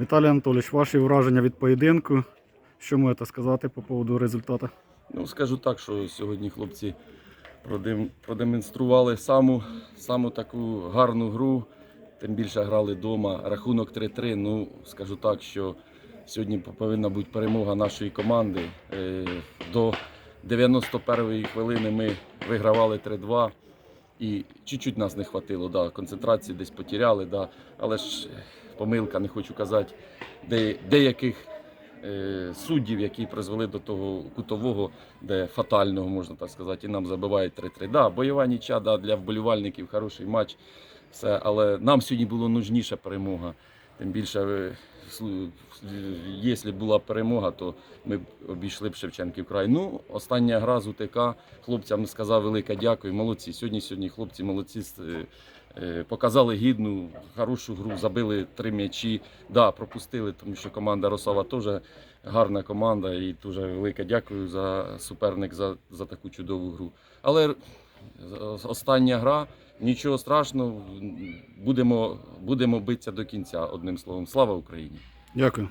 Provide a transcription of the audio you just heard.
Віталій Анатолійович, ваші враження від поєдинку. Що можете сказати по поводу результату? Ну, скажу так, що сьогодні хлопці продемонстрували саму, саму таку гарну гру. Тим більше грали вдома. Рахунок 3-3. Ну, скажу так, що сьогодні повинна бути перемога нашої команди. Е, До 91-ї хвилини ми вигравали 3-2. І чуть-чуть нас не хватило, да, концентрації десь потеряли, да, але ж помилка, не хочу казати, де, деяких е, суддів, які призвели до того кутового, де фатального, можна так сказати, і нам забивають 3-3. Да, бойова ніча да, для вболівальників, хороший матч, все, але нам сьогодні було нужніша перемога. Тим більше, е, якщо була перемога, то ми б обійшли б Шевченків край. Ну, остання гра з УТК. Хлопцям сказав велике дякую. Молодці. Сьогодні сьогодні хлопці молодці. е, е, Показали гідну, хорошу гру, забили три м'ячі. Да, пропустили, тому що команда Росава теж гарна команда. І дуже велике дякую за суперник за, за таку чудову гру. Але остання гра, нічого страшного, будемо, будемо битися до кінця, одним словом. Слава Україні! Дякую.